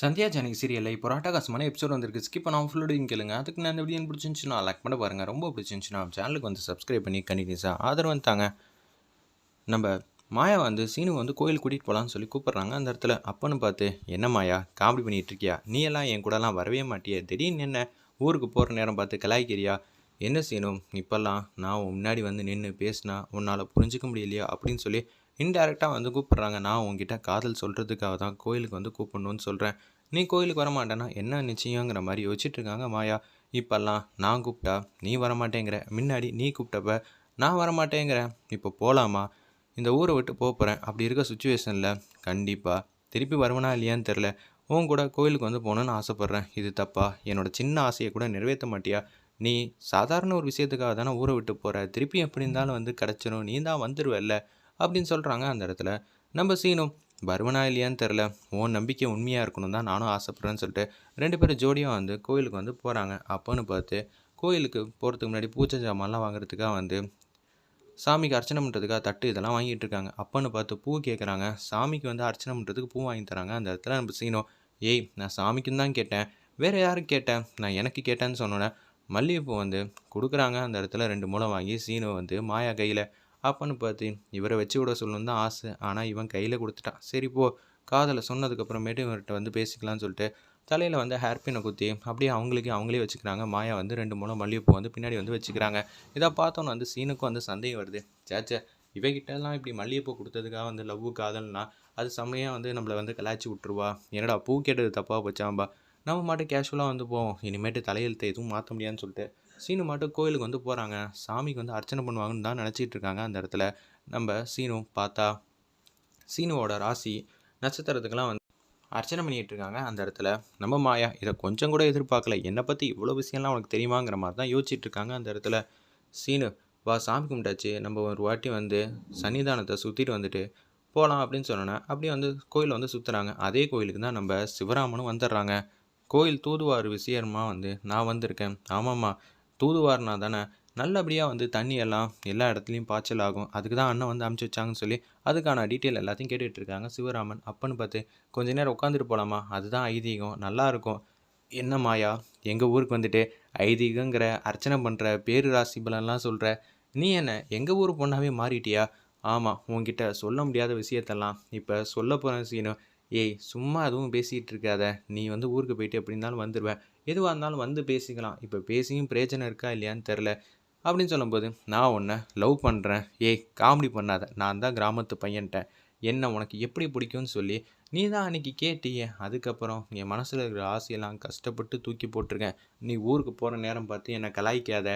சந்தியா ஜானகி சீரியலில் இப்போ ராட்டகாசமான எபிசோட் வந்திருக்கு. ஸ்கிப் பண்ணாமல் ஃபுல்லோடையும் கேளுங்க. அதுக்கு நான் இந்த வீடியோ பிடிச்சிருந்துச்சுன்னா லைக் பண்ண பாருங்கள் ரொம்ப பிடிச்சிருந்துச்சுன்னா சேனலுக்கு வந்து சப்ஸ்கிரைப் பண்ணி கண்டினியூஸாக ஆதரவு வந்துட்டாங்க நம்ம மாயா வந்து சீனு வந்து கோயில் கூட்டிகிட்டு போகலான்னு சொல்லி கூப்பிட்றாங்க. அந்த இடத்துல அப்பன்னு பார்த்து என்ன மாயா காமெடி பண்ணிட்டு இருக்கியா? நீ எல்லாம் என் கூடலாம் வரவே மாட்டியே. திடீர்னு என்ன? ஊருக்கு போகிற நேரம் பார்த்து கலாய்க்கிறியா? என்ன செய்யணும் இப்போல்லாம் நான் முன்னாடி வந்து நின்று பேசினா உன்னால் புரிஞ்சிக்க முடியலையா? அப்படின்னு சொல்லி இன்டெரக்டாக வந்து கூப்பிட்றாங்க. நான் உங்ககிட்ட காதல் சொல்கிறதுக்காக தான் கோயிலுக்கு வந்து கூப்பிடணும்னு சொல்கிறேன் நீ கோயிலுக்கு வரமாட்டேன்னா என்ன நிச்சயங்கிற மாதிரி யோசிச்சுட்டு இருக்காங்க மாயா. இப்போல்லாம் நான் கூப்பிட்டா நீ வரமாட்டேங்கிற. முன்னாடி நீ கூப்பிட்டப்ப நான் வரமாட்டேங்கிறேன் இப்போ போகலாமா இந்த ஊரை விட்டு போக போகிறேன் அப்படி இருக்க சுச்சுவேஷனில் கண்டிப்பாக திருப்பி வருவனா இல்லையான்னு தெரில உன் கூட கோயிலுக்கு வந்து போகணுன்னு ஆசைப்பட்றேன். இது தப்பா? என்னோட சின்ன ஆசையை கூட நிறைவேற்ற மாட்டியா? நீ சாதாரண ஒரு விஷயத்துக்காக தானே ஊரை விட்டு போகிற திருப்பி எப்படி இருந்தாலும் வந்து கிடச்சிரும். நீ தான் வந்துடுவல்ல அப்படின்னு சொல்கிறாங்க அந்த இடத்துல. நம்ம சீனும் வருவனா இல்லையான்னு தெரில உன் நம்பிக்கை உண்மையாக இருக்கணும் தான் நானும் ஆசைப்பட்றேன்னு சொல்லிட்டு ரெண்டு பேரும் ஜோடியாக வந்து கோயிலுக்கு வந்து போகிறாங்க அப்போன்னு பார்த்து கோயிலுக்கு போகிறதுக்கு முன்னாடி பூஜை ஜாமான்லாம் வாங்குறதுக்காக வந்து சாமிக்கு அர்ச்சனை பண்ணுறதுக்காக தட்டு இதெல்லாம் வாங்கிட்டு இருக்காங்க. அப்போன்னு பார்த்து பூ கேட்குறாங்க சாமிக்கு வந்து அர்ச்சனை பண்ணுறதுக்கு பூ வாங்கி தராங்க அந்த இடத்துல நம்ம சீனோ ஏய் நான் சாமிக்குன்னு தான் கேட்டேன். வேறு யாருக்கு கேட்டேன்? நான் எனக்கு கேட்டேன்னு சொன்னோன்னே மல்லிகைப்பூ வந்து கொடுக்குறாங்க அந்த இடத்துல ரெண்டு மூலம் வாங்கி சீனோ வந்து மாயா கையில் அப்பன்னு பார்த்து இவரை வச்சு விட சொல்லணும் தான் ஆசை. ஆனால் இவன் கையில் கொடுத்துட்டான். சரி போ. காதலை சொன்னதுக்கப்புறமேட்டு இவர்கிட்ட வந்து பேசிக்கலாம்னு சொல்லிட்டு தலையில் வந்து ஹேர்பினை குத்தி அப்படியே அவங்களுக்கு அவங்களே வச்சுக்கிறாங்க. மாயா வந்து ரெண்டு மூணு மல்லிகைப்பூ வந்து பின்னாடி வந்து வச்சுக்கிறாங்க. இதை பார்த்தோன்னு வந்து சீனுக்கும் வந்து சந்தேகம் வருது. சேச்சே இவகிட்டலாம் இப்படி மல்லிகைப்பூ கொடுத்ததுக்காக வந்து லவ் காதல்னா அது செம்மையாக வந்து நம்மளை வந்து கலாய்ச்சி விட்ருவா என்னடா பூ கேட்டது தப்பாக போச்சாம்பா நம்ம மாட்டு கேஷுவலாக வந்து போவோம். இனிமேட்டு தலையெழுத்தை எதுவும் மாற்ற முடியாதுன்னு சொல்லிட்டு சீனு மட்டும் கோயிலுக்கு வந்து போகிறாங்க சாமிக்கு வந்து அர்ச்சனை பண்ணுவாங்கன்னு தான் நினச்சிட்டு இருக்காங்க அந்த இடத்துல. நம்ம சீனு பார்த்தா சீனுவோட ராசி நட்சத்திரத்துக்கெல்லாம் வந்து அர்ச்சனை பண்ணிகிட்டு இருக்காங்க அந்த இடத்துல. நம்ம மாயா இதை கொஞ்சம் கூட எதிர்பார்க்கல. என்னை பற்றி இவ்வளோ விஷயம்லாம் உனக்கு தெரியுமாங்கிற மாதிரி தான் யோசிச்சுட்டு இருக்காங்க அந்த இடத்துல. சீனு வா சாமி கும்பிட்டாச்சு. நம்ம ஒரு வாட்டி வந்து சன்னிதானத்தை சுற்றிட்டு வந்துட்டு போகலாம் அப்படின்னு சொன்னோன்னே அப்படியே வந்து கோயில் வந்து சுற்றுறாங்க அதே கோயிலுக்கு தான் நம்ம சிவராமனும் வந்துடுறாங்க. கோயில் தூதுவார் விஷயமா வந்து நான் வந்திருக்கேன். ஆமாம்மா தூதுவார்னா தானே நல்லபடியாக வந்து தண்ணி எல்லாம் எல்லா இடத்துலையும் பாய்ச்சல் ஆகும். அதுக்கு தான் அண்ணன் வந்து அமுச்சு வச்சாங்கன்னு சொல்லி அதுக்கான டீட்டெயில் எல்லாத்தையும் கேட்டுட்டு இருக்காங்க சிவராமன். அப்பன்னு பார்த்து கொஞ்ச நேரம் உட்காந்துட்டு போகலாமா அதுதான் ஐதீகம். நல்லாயிருக்கும் என்ன மாயா? எங்கள் ஊருக்கு வந்துட்டு ஐதீகங்கிற அர்ச்சனை பண்ணுற பேரு ராசி பலன்லாம் சொல்கிற நீ என்ன? எங்கள் ஊர் பொண்ணாவே மாறிட்டியா? ஆமாம் உங்ககிட்ட சொல்ல முடியாத விஷயத்தெல்லாம் இப்போ சொல்ல போகிற சீனும் ஏய் சும்மா எதுவும் பேசிகிட்டு இருக்காத. நீ வந்து ஊருக்கு போயிட்டு எப்படி இருந்தாலும் வந்துடுவேன் எதுவாக இருந்தாலும் வந்து பேசிக்கலாம். இப்போ பேசியும் பிரயோஜனம் இருக்கா இல்லையான்னு தெரில அப்படின்னு சொல்லும்போது நான் உன்னை லவ் பண்ணுறேன் ஏய் காமெடி பண்ணாத. நான் தான் கிராமத்து பையன்ட்டேன். என்ன உனக்கு எப்படி பிடிக்கும்னு சொல்லி நீ தான் அன்றைக்கி கேட்டியே. அதுக்கப்புறம் என் மனசில் இருக்கிற ஆசையெல்லாம் கஷ்டப்பட்டு தூக்கி போட்டிருக்கேன். நீ ஊருக்கு போகிற நேரம் பார்த்து என்னை கலாய்க்காத.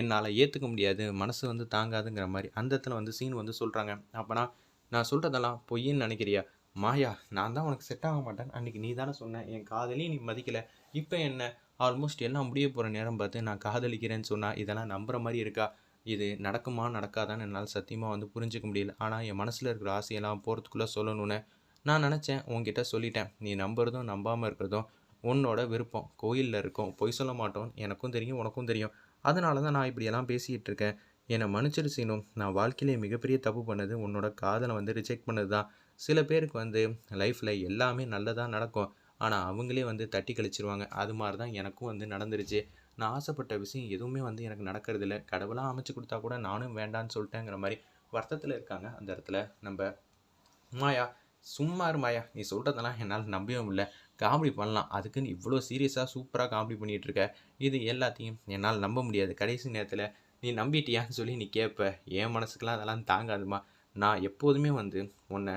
என்னால் ஏற்றுக்க முடியாது. மனசு வந்து தாங்காதுங்கிற மாதிரி அந்த இடத்துல வந்து சீன் வந்து சொல்கிறாங்க அப்போனா நான் சொல்கிறதெல்லாம் பொய்ன்னு நினைக்கிறியா? மாயா நான் தான் உனக்கு செட் ஆக மாட்டேன். அன்றைக்கி நீ தானே சொன்ன என் காதலையும் நீ மதிக்கலை. இப்போ என்ன? ஆல்மோஸ்ட் எல்லாம் முடிய போகிற நேரம் பார்த்து நான் காதலிக்கிறேன்னு சொன்னால் இதெல்லாம் நம்புகிற மாதிரி இருக்கா? இது நடக்குமா நடக்காதான்னு என்னால் சத்தியமாக வந்து புரிஞ்சிக்க முடியல. ஆனால் என் மனசில் இருக்கிற ஆசையெல்லாம் போகிறதுக்குள்ளே சொல்லணும்னு நான் நினச்சேன். உங்ககிட்ட சொல்லிட்டேன். நீ நம்புறதும் நம்பாமல் இருக்கிறதும் உன்னோட விருப்பம். கோயிலில் இருக்கும். பொய் சொல்ல மாட்டோம். எனக்கும் தெரியும் உனக்கும் தெரியும். அதனால தான் நான் இப்படியெல்லாம் பேசிகிட்டு இருக்கேன். என்னை மன்னிச்சிடு நான் வாழ்க்கையிலே மிகப்பெரிய தப்பு பண்ணது உன்னோட காதலை வந்து ரிஜெக்ட் பண்ணது தான் சில பேருக்கு வந்து லைஃப்பில் எல்லாமே நல்லதாக நடக்கும். ஆனால் அவங்களே வந்து தட்டி கழிச்சிருவாங்க. அது மாதிரி தான் எனக்கும் வந்து நடந்துருச்சு. நான் ஆசைப்பட்ட விஷயம் எதுவுமே வந்து எனக்கு நடக்கிறதில்ல. கடவுளாக அமைச்சு கொடுத்தா கூட நானும் வேண்டான்னு சொல்லிட்டேங்கிற மாதிரி வருத்தத்தில் இருக்காங்க. அந்த இடத்துல நம்ம மாயா சும்மா இருமாயா நீ சொல்கிறதெல்லாம் என்னால் நம்பவும் இல்லை காமெடி பண்ணலாம். அதுக்குன்னு இவ்வளோ சீரியஸாக சூப்பராக காமெடி பண்ணிகிட்டு இருக்க. இது எல்லாத்தையும் என்னால் நம்ப முடியாது. கடைசி நேரத்தில் நீ நம்பிட்டியான்னு சொல்லி நீ கேட்ப என் மனசுக்கெலாம் அதெல்லாம் தாங்காதுமா. நான் எப்போதுமே வந்து உன்னை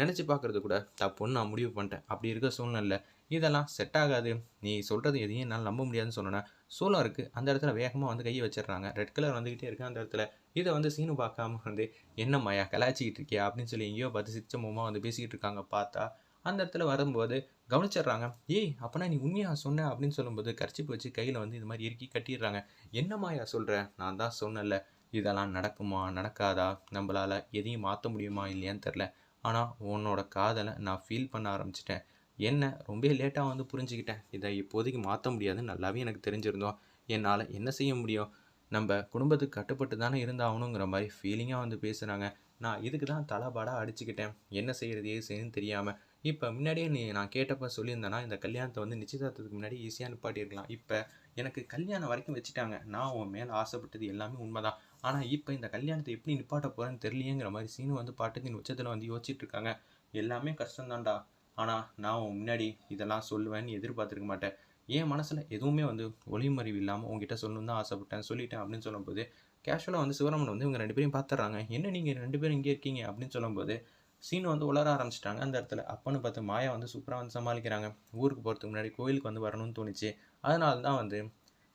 நினச்சி பார்க்குறது கூட தப்புன்னு நான் முடிவு பண்ணிட்டேன். அப்படி இருக்க சூழ்நிலை இதெல்லாம் செட் ஆகாது. நீ சொல்கிறது எதையும் என்னால் நம்ப முடியாதுன்னு சொன்னேன்னா சோளம் இருக்குது அந்த இடத்துல வேகமாக வந்து கையை வச்சிடுறாங்க. ரெட் கலர் வந்துக்கிட்டே இருக்குது அந்த இடத்துல. இதை வந்து சீனு பார்க்காம வந்து என்ன மாயா கலாச்சிக்கிட்டு இருக்கியா? அப்படின்னு சொல்லி எங்கேயோ பார்த்து சிச்ச மூமா வந்து பேசிக்கிட்டு இருக்காங்க. பார்த்தா அந்த இடத்துல வரும்போது கவனிச்சிடுறாங்க. ஏய் அப்போனா நீ உண்மையாக சொன்ன? அப்படின்னு சொல்லும்போது கர்ச்சிப்பு வச்சு கையில் வந்து இது மாதிரி இறுக்கி கட்டிடுறாங்க. என்னம்மாயா சொல்கிற நான் தான் சொன்னல இதெல்லாம் நடக்குமா? நடக்காதா? நம்மளால் எதையும் மாற்ற முடியுமா? இல்லையான்னு தெரில ஆனால் உன்னோட காதலை நான் ஃபீல் பண்ண ஆரம்பிச்சிட்டேன். என்ன ரொம்ப லேட்டாக வந்து புரிஞ்சுக்கிட்டேன். இதை இப்போதைக்கு மாற்ற முடியாதுன்னு நல்லாவே எனக்கு தெரிஞ்சிருந்தோம். என்னால் என்ன செய்ய முடியும்? நம்ம குடும்பத்துக்கு கட்டுப்பட்டு தானே இருந்தாகணுங்கிற மாதிரி ஃபீலிங்காக வந்து பேசுகிறாங்க நான் இதுக்கு தான் தலைபாடாக அடிச்சுக்கிட்டேன். என்ன செய்கிறது ஏது செய்யணும்னு தெரியாமல் இப்போ முன்னாடியே நீ நான் கேட்டப்ப சொல்லியிருந்தேன்னா இந்த கல்யாணத்தை வந்து நிச்சயதார்த்தத்துக்கு முன்னாடி ஈஸியாக நிப்பாட்டியிருக்கலாம். இப்போ எனக்கு கல்யாணம் வரைக்கும் வச்சுட்டாங்க. நான் உன் மேலே ஆசைப்பட்டது எல்லாமே உண்மைதான். ஆனால் இப்போ இந்த கல்யாணத்தை எப்படி நிப்பாட்ட போகிறேன்னு தெரியலையேங்கிற மாதிரி சீனு வந்து பாட்டுக்கு உச்சத்தில் வந்து யோசிச்சுட்டு இருக்காங்க. எல்லாமே கஷ்டம்தான்டா. ஆனால் நான் உன் முன்னாடி இதெல்லாம் சொல்லுவேன்னு எதிர்பார்த்துருக்க மாட்டேன். என் மனசில் எதுவுமே வந்து ஒளிமறிவு இல்லாமல் உங்ககிட்ட சொல்லணும்னு தான் ஆசைப்பட்டேன். சொல்லிட்டேன் அப்படின்னு சொல்லும்போது கேஷுவலாக வந்து சிவராமன் வந்து இவங்க ரெண்டு பேரையும் பார்த்துறாங்க என்ன நீங்கள் ரெண்டு பேரும் இங்கே இருக்கீங்க? அப்படின்னு சொல்லும்போது சீனு வந்து உளர ஆரம்பிச்சிட்டாங்க. அந்த இடத்துல அப்போன்னு பார்த்து மாயா வந்து சூப்பராக வந்து சமாளிக்கிறாங்க. ஊருக்கு போகிறதுக்கு முன்னாடி கோயிலுக்கு வந்து வரணும்னு தோணுச்சு. அதனால தான் வந்து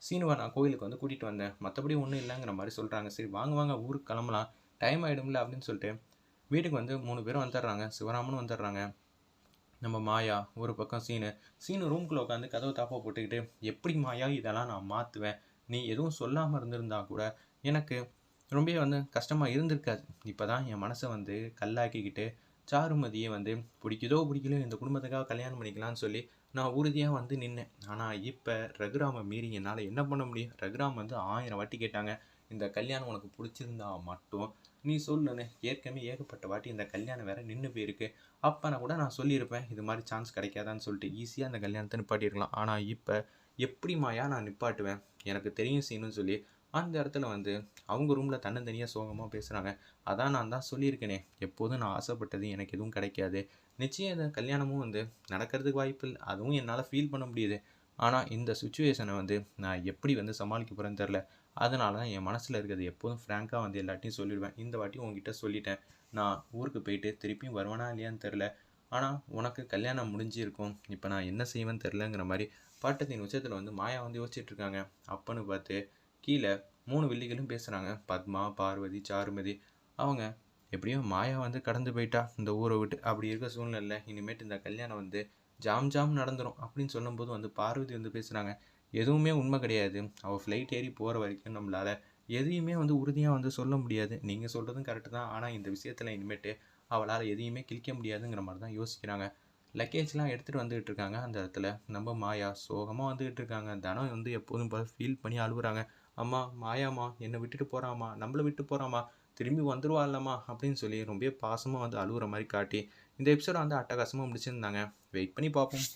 சீனுவை நான் கோயிலுக்கு வந்து கூட்டிகிட்டு வந்தேன். மற்றபடி ஒன்றும் இல்லைங்கிற மாதிரி சொல்கிறாங்க சரி வாங்க வாங்க ஊருக்கு கிளம்பலாம். டைம் ஆகிடும்ல அப்படின்னு சொல்லிட்டு வீட்டுக்கு வந்து மூணு பேரும் வந்துடுறாங்க. சிவராமனும் வந்துடுறாங்க. நம்ம மாயா ஒரு பக்கம் சீனு. சீனு ரூம்குள்ளே உட்காந்து கதவை தாப்பா போட்டுக்கிட்டு எப்படி மாயா இதெல்லாம் நான் மாற்றுவேன் நீ எதுவும் சொல்லாமல் இருந்திருந்தா கூட எனக்கு ரொம்ப வந்து கஷ்டமாக இருந்திருக்காது. இப்போ தான் என் மனசை வந்து கல்லாக்கிக்கிட்டு சாருமதியை வந்து பிடிக்குதோ பிடிக்கலையோ இந்த குடும்பத்துக்காக கல்யாணம் பண்ணிக்கலாம்னு சொல்லி நான் உறுதியாக வந்து நின்னேன். ஆனால் இப்போ ரகுராமை மீறி என்னால் என்ன பண்ண முடியும்? ரகுராம் வந்து ஆயிரம் வாட்டி கேட்டாங்க இந்த கல்யாணம் உனக்கு பிடிச்சிருந்தா மட்டும் நீ சொல்லுன்னு ஏற்கனவே ஏகப்பட்ட வாட்டி இந்த கல்யாணம் வேற நின்று போயிருக்கு. அப்போனா கூட நான் சொல்லியிருப்பேன் இது மாதிரி சான்ஸ் கிடைக்காதான்னு சொல்லிட்டு ஈஸியாக அந்த கல்யாணத்தை நிப்பாட்டியிருக்கலாம். ஆனால் இப்போ எப்படி மாயா நான் நிப்பாட்டுவேன்? எனக்கு தெரியும் சீனுன்னு சொல்லி அந்த இடத்துல வந்து அவங்க ரூமில் தன்னந்தனியாக சோகமாக பேசுகிறாங்க அதான் நான் தான் சொல்லியிருக்கேனே. எப்போதும் நான் ஆசைப்பட்டது எனக்கு எதுவும் கிடைக்காது. நிச்சயம் இந்த கல்யாணமும் வந்து நடக்கிறதுக்கு வாய்ப்பு இல்லை. அதுவும் என்னால் ஃபீல் பண்ண முடியுது. ஆனால் இந்த சுச்சுவேஷனை வந்து நான் எப்படி வந்து சமாளிக்க போகிறேன்னு தெரில அதனால தான் என் மனசில் இருக்கிறது எப்போதும் ஃப்ராங்காக வந்து எல்லாத்தையும் சொல்லிடுவேன். இந்த வாட்டி உங்ககிட்ட சொல்லிட்டேன். நான் ஊருக்கு போயிட்டு திருப்பியும் வருவானா இல்லையான்னு தெரில ஆனால் உனக்கு கல்யாணம் முடிஞ்சிருக்கும். இப்போ நான் என்ன செய்வேன்னு தெரிலங்கிற மாதிரி பாட்டத்தின் உச்சத்தில் வந்து மாயா வந்து யோசிச்சுட்ருக்காங்க அப்பன்னு பார்த்து கீழே மூணு வில்லிகளும் பேசுகிறாங்க பத்மா பார்வதி சாருமதி. அவங்க எப்படியும் மாயா வந்து கடந்து போயிட்டா இந்த ஊரை விட்டு. அப்படி இருக்க சூழ்நிலை இனிமேட்டு இந்த கல்யாணம் வந்து ஜாம் ஜாம் நடந்துடும் அப்படின்னு சொல்லும்போது வந்து பார்வதி வந்து பேசுகிறாங்க எதுவுமே உண்மை கிடையாது. அவள் ஃப்ளைட் ஏறி போகிற வரைக்கும் நம்மளால் எதையுமே வந்து உறுதியாக வந்து சொல்ல முடியாது. நீங்கள் சொல்கிறதும் கரெக்டு தான். ஆனால் இந்த விஷயத்தில் இனிமேட்டு அவளால் எதையுமே கிழிக்க முடியாதுங்கிற மாதிரி தான் யோசிக்கிறாங்க. லக்கேஜ்லாம் எடுத்துகிட்டு வந்துகிட்டு இருக்காங்க அந்த இடத்துல. நம்ம மாயா சோகமாக வந்துகிட்டு இருக்காங்க. தனம் வந்து எப்போதும் போல் ஃபீல் பண்ணி அழுகுறாங்க அம்மா மாயாம்மா என்னை விட்டுட்டு போகிறாம்மா நம்மளை விட்டு போகிறாம்மா திரும்பி வந்துடுவால்லம்மா அப்படின்னு சொல்லி ரொம்ப பாசமாக வந்து அழுகுற மாதிரி காட்டி இந்த எபிசோட வந்து அட்டகாசமாக முடிச்சிருந்தாங்க. வெயிட் பண்ணி பார்ப்போம்.